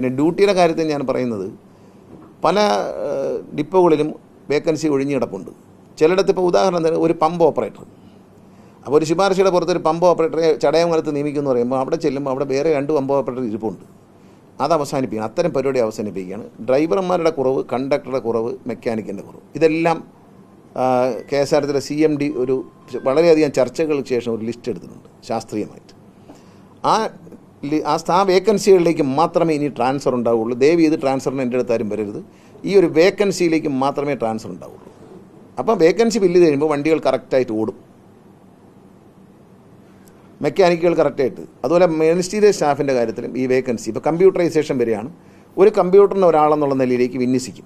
പിന്നെ ഡ്യൂട്ടിയുടെ കാര്യത്തിൽ ഞാൻ പറയുന്നത് പല ഡിപ്പോകളിലും വേക്കൻസി ഒഴിഞ്ഞു കിടപ്പുണ്ട്. ചിലയിടത്ത് ഇപ്പോൾ ഉദാഹരണത്തിന് ഒരു പമ്പ് ഓപ്പറേറ്റർ. അപ്പോൾ ഒരു ശുപാർശയുടെ പുറത്ത് ഒരു പമ്പ് ഓപ്പറേറ്ററെ ചടയമംഗലത്ത് നിയമിക്കുമെന്ന് പറയുമ്പോൾ അവിടെ ചെല്ലുമ്പോൾ അവിടെ വേറെ രണ്ട് പമ്പ് ഓപ്പറേറ്റർ ഇരിപ്പുണ്ട്. അത് അവസാനിപ്പിക്കണം അത്തരം പരിപാടി അവസാനിപ്പിക്കുകയാണ്. ഡ്രൈവർമാരുടെ കുറവ് കണ്ടക്ടറുടെ കുറവ് മെക്കാനിക്കിന്റെ കുറവ്. ഇതെല്ലാം കെ എസ് ആർ ടിയിലെ സി എം ഡി ഒരു വളരെയധികം ചർച്ചകൾക്ക് ശേഷം ഒരു ലിസ്റ്റ് എടുത്തിട്ടുണ്ട് ശാസ്ത്രീയമായിട്ട്. ആ ആ വേക്കൻസികളിലേക്ക് മാത്രമേ ഇനി ട്രാൻസ്ഫർ ഉണ്ടാവുള്ളൂ. ദയവ് ചെയ്ത് ട്രാൻസ്ഫറിന് എന്റെ അടുത്ത് വരരുത്. ഈ ഒരു വേക്കൻസിയിലേക്ക് മാത്രമേ ട്രാൻസ്ഫർ ഉണ്ടാവുള്ളൂ. അപ്പം വേക്കൻസി ബില്ല് കഴിയുമ്പോൾ വണ്ടികൾ കറക്റ്റായിട്ട് ഓടും. മെക്കാനിക്കുകൾ കറക്റ്റായിട്ട് അതുപോലെ മിനിസ്റ്റീരിയൽ സ്റ്റാഫിന്റെ കാര്യത്തിലും ഈ വേക്കൻസി ഇപ്പോൾ കമ്പ്യൂട്ടറൈസേഷൻ വരെയാണ്. ഒരു കമ്പ്യൂട്ടറിന് ഒരാളെന്നുള്ള നിലയിലേക്ക് വിന്യസിക്കും.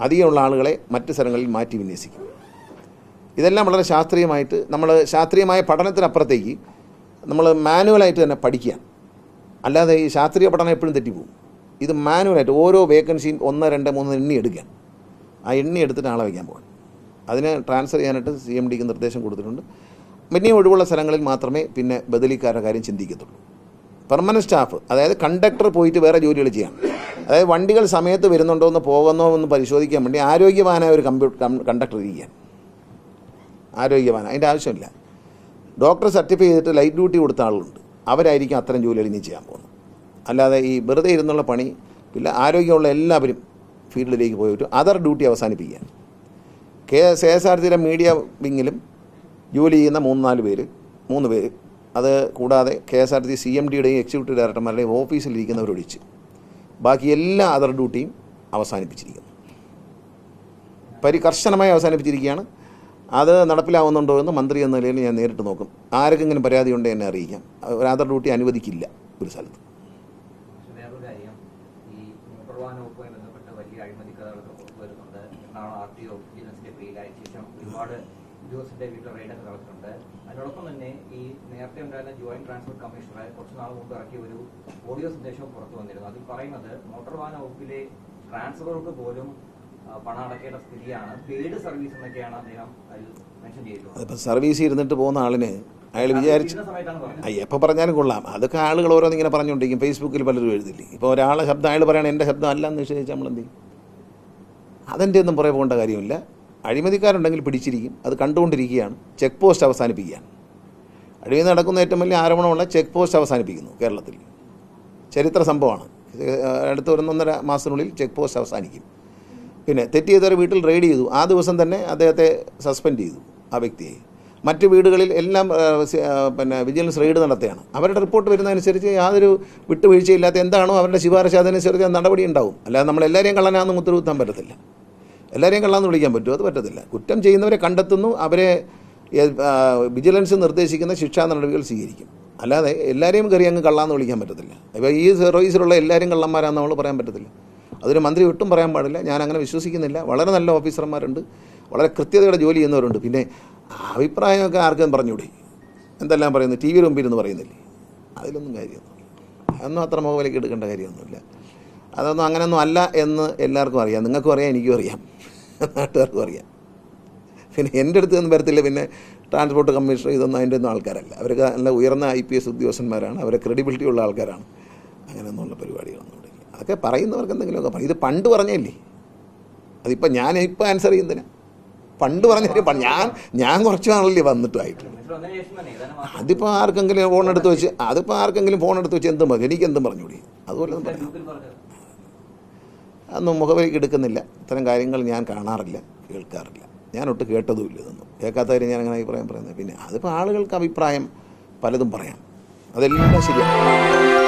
അധികമുള്ള ആളുകളെ മറ്റ് സ്ഥലങ്ങളിൽ മാറ്റി വിന്യസിക്കും. ഇതെല്ലാം വളരെ ശാസ്ത്രീയമായിട്ട് നമ്മൾ ശാസ്ത്രീയമായ പഠനത്തിനപ്പുറത്തേക്ക് നമ്മൾ മാനുവലായിട്ട് തന്നെ പഠിക്കുക അല്ലാതെ ഈ ശാസ്ത്രീയ പഠനം എപ്പോഴും തെറ്റിപ്പോവും. ഇത് മാനുവലായിട്ട് ഓരോ വേക്കൻസിയും ഒന്ന് രണ്ട് മൂന്ന് എണ്ണി എടുക്കാൻ. ആ എണ്ണി എടുത്തിട്ട് ആളെ വയ്ക്കാൻ പോകണം അതിനെ ട്രാൻസ്ഫർ ചെയ്യാനായിട്ട് സി എം ഡിക്ക് നിർദ്ദേശം കൊടുത്തിട്ടുണ്ട്. പിന്നെ ഒഴിവുള്ള സ്ഥലങ്ങളിൽ മാത്രമേ പിന്നെ ബദലിക്കാരുടെ കാര്യം ചിന്തിക്കത്തുള്ളൂ. പെർമനന്റ് സ്റ്റാഫ് അതായത് കണ്ടക്ടർ പോയിട്ട് വേറെ ജോലികൾ ചെയ്യാം. അതായത് വണ്ടികൾ സമയത്ത് വരുന്നുണ്ടോ എന്ന് പോകുന്നോ എന്ന് പരിശോധിക്കാൻ വേണ്ടി ആരോഗ്യവാനായ ഒരു കമ്പ്യൂ കണ്ടക്ടർ ഇരിക്കാൻ ആരോഗ്യവാന അതിന്റെ ആവശ്യമില്ല. ഡോക്ടർ സർട്ടിഫൈ ചെയ്തിട്ട് ലൈറ്റ് ഡ്യൂട്ടി കൊടുത്ത ആളുകളുണ്ട് അവരായിരിക്കും അത്തരം ജോലികൾ ഇനി ചെയ്യാൻ പോകുന്നത്. അല്ലാതെ ഈ വെറുതെ ഇരുന്നുള്ള പണി പിന്നെ ആരോഗ്യമുള്ള എല്ലാവരും ഫീൽഡിലേക്ക് പോയിട്ട് അതർ ഡ്യൂട്ടി അവസാനിപ്പിക്കുക കെ എസ് എസ് ആർ ടിയിലെ മീഡിയ വിങ്ങിലും ജോലി ചെയ്യുന്ന മൂന്ന് നാല് പേര് മൂന്ന് പേര്. അത് കൂടാതെ K S R T C M ഡിയുടെയും executive ഡയറക്ടർമാരുടെയും ഓഫീസിലിരിക്കുന്നവരൊഴിച്ച് ബാക്കി എല്ലാ അതർ ഡ്യൂട്ടിയും അവസാനിപ്പിച്ചിരിക്കുന്നു. പരി കർശനമായി അവസാനിപ്പിച്ചിരിക്കുകയാണ്. അത് നടപ്പിലാവുന്നുണ്ടോ എന്ന് മന്ത്രി എന്ന നിലയിൽ ഞാൻ നേരിട്ട് നോക്കും. ആർക്കെങ്കിലും പരാതി ഉണ്ടോ എന്നെ അറിയിക്കാം. ആധാർ ഡ്യൂട്ടി അനുവദിക്കില്ല ഒരു സ്ഥലത്ത്. അതിനോടൊപ്പം തന്നെ ഈ നേരത്തെ ഉണ്ടായിരുന്ന ജോയിന്റ് ട്രാൻസ്പോർട്ട് കമ്മീഷണറെ കുറച്ച് നാൾ മുമ്പ് ഇറക്കിയ ഒരു ഓഡിയോ സന്ദേശവും പുറത്തു വന്നിരുന്നു. അതിൽ പറയുന്നത് മോട്ടോർ വാഹന വകുപ്പിലെ ട്രാൻസ്ഫറുകൾക്ക് പോലും പണം അടക്കേണ്ട സ്ഥിതിയാണ്. പെയ്ഡ് സർവീസ് എന്നൊക്കെയാണ് അദ്ദേഹം മെൻഷൻ ചെയ്തിട്ടുള്ളത്. അതിപ്പോൾ സർവീസ് ഇരുന്നിട്ട് പോകുന്ന ആളിന് അയാൾ വിചാരിച്ച് എപ്പോൾ പറഞ്ഞാലും കൊള്ളാം. അതൊക്കെ ആളുകൾ ഓരോന്ന് ഇങ്ങനെ പറഞ്ഞുകൊണ്ടിരിക്കും ഫേസ്ബുക്കിൽ പലരും എഴുതില്ലേ? ഇപ്പോൾ ഒരാളെ ശബ്ദം അയാൾ പറയണം എന്റെ ശബ്ദം അല്ല എന്ന് നിഷേധിച്ച് നമ്മൾ എന്ത് ചെയ്യും? അതെന്റെ ഒന്നും പുറകെ പോകേണ്ട കാര്യമില്ല. അഴിമതിക്കാരുണ്ടെങ്കിൽ പിടിച്ചിരിക്കും. അത് കണ്ടുകൊണ്ടിരിക്കുകയാണ്. ചെക്ക് പോസ്റ്റ് അവസാനിപ്പിക്കുകയാണ്. അഴിമതി നടക്കുന്ന ഏറ്റവും വലിയ ആരോപണമുള്ള ചെക്ക് പോസ്റ്റ് അവസാനിപ്പിക്കുന്നു കേരളത്തിൽ. ചരിത്ര സംഭവമാണ്. അടുത്ത ഒരു ഒന്നൊന്നര മാസത്തിനുള്ളിൽ ചെക്ക് പോസ്റ്റ് അവസാനിക്കും. പിന്നെ തെറ്റ് വീട്ടിൽ റെയ്ഡ് ചെയ്തു. ആ ദിവസം തന്നെ അദ്ദേഹത്തെ സസ്പെൻഡ് ചെയ്തു ആ വ്യക്തിയെ. മറ്റ് വീടുകളിൽ എല്ലാം പിന്നെ വിജിലൻസ് റെയ്ഡ് നടത്തുകയാണ്. അവരുടെ റിപ്പോർട്ട് വരുന്നതനുസരിച്ച് യാതൊരു വിട്ടുവീഴ്ചയില്ലാത്ത എന്താണോ അവരുടെ ശുപാർശ അതനുസരിച്ച് നടപടി ഉണ്ടാവും. അല്ലാതെ നമ്മൾ എല്ലാവരെയും കള്ളനാണെന്ന് ഉത്തരവുത്താൻ പറ്റത്തില്ല. എല്ലാവരെയും കള്ളാന്ന് വിളിക്കാൻ പറ്റുമോ? അത് പറ്റത്തില്ല. കുറ്റം ചെയ്യുന്നവരെ കണ്ടെത്തുന്നു അവരെ വിജിലൻസ് നിർദ്ദേശിക്കുന്ന ശിക്ഷാ നടപടികൾ സ്വീകരിക്കും. അല്ലാതെ എല്ലാവരെയും കയറി അങ്ങ് കള്ളാന്ന് വിളിക്കാൻ പറ്റത്തില്ല. ഇപ്പോൾ ഈ സർവീസിലുള്ള എല്ലാവരും കള്ളന്മാരാണെന്ന് നമ്മൾ പറയാൻ പറ്റത്തില്ല. അതൊരു മന്ത്രി ഒട്ടും പറയാൻ പാടില്ല. ഞാൻ അങ്ങനെ വിശ്വസിക്കുന്നില്ല. വളരെ നല്ല ഓഫീസർമാരുണ്ട്. വളരെ കൃത്യതയുടെ ജോലി ചെയ്യുന്നവരുണ്ട്. പിന്നെ അഭിപ്രായമൊക്കെ ആർക്കും പറഞ്ഞുകൂടി? എന്തെല്ലാം പറയുന്നു? ടി വിയുടെ മുമ്പിൽ എന്ന് പറയുന്നില്ലേ? അതിലൊന്നും കാര്യമൊന്നുമില്ല. അതൊന്നും അത്ര മുഖവിലേക്ക് എടുക്കേണ്ട കാര്യമൊന്നുമില്ല. അതൊന്നും അങ്ങനെയൊന്നും അല്ല എന്ന് എല്ലാവർക്കും അറിയാം. നിങ്ങൾക്കും അറിയാം എനിക്കും അറിയാം. നാട്ടുകാർക്കും അറിയാം. പിന്നെ എന്റെ അടുത്ത് ഒന്നും വരത്തില്ല. പിന്നെ ട്രാൻസ്പോർട്ട് കമ്മീഷണർ ഇതൊന്നും അതിന്റെ ഒന്നും ആൾക്കാരല്ല. അവരൊക്കെ നല്ല ഉയർന്ന ഐ പി എസ് ഉദ്യോഗസ്ഥന്മാരാണ്. അവരെ ക്രെഡിബിലിറ്റി ഉള്ള ആൾക്കാരാണ്. അങ്ങനെയൊന്നുള്ള പരിപാടികളൊന്നും ഇവിടെ. അതൊക്കെ പറയുന്നവർക്ക് എന്തെങ്കിലുമൊക്കെ പറയും. ഇത് പണ്ട് പറഞ്ഞല്ലേ? അതിപ്പോൾ ഞാൻ ഇപ്പോൾ ആൻസർ ചെയ്യുന്നതിന് പണ്ട് പറഞ്ഞ ഞാൻ ഞാൻ കുറച്ച് നാളല്ലേ തന്നെ അതിപ്പോൾ ആർക്കെങ്കിലും ഫോൺ എടുത്ത് വെച്ച് അതിപ്പോൾ ആർക്കെങ്കിലും ഫോൺ എടുത്ത് വെച്ച് എന്തും പറഞ്ഞു എനിക്ക് എന്തും പറഞ്ഞുകൂടി? അതുപോലെ പറയാം അതൊന്നും മുഖവിലേക്ക് എടുക്കുന്നില്ല. ഇത്തരം കാര്യങ്ങൾ ഞാൻ കാണാറില്ല കേൾക്കാറില്ല. ഞാൻ ഒട്ട് കേട്ടതുമില്ല ഇതൊന്നും. കേൾക്കാത്ത കാര്യം ഞാൻ അങ്ങനെ അഭിപ്രായം പറയുന്നത് പിന്നെ അതിപ്പോൾ ആളുകൾക്ക് അഭിപ്രായം പലതും പറയാം. അതെല്ലാം ശരിയാണ്.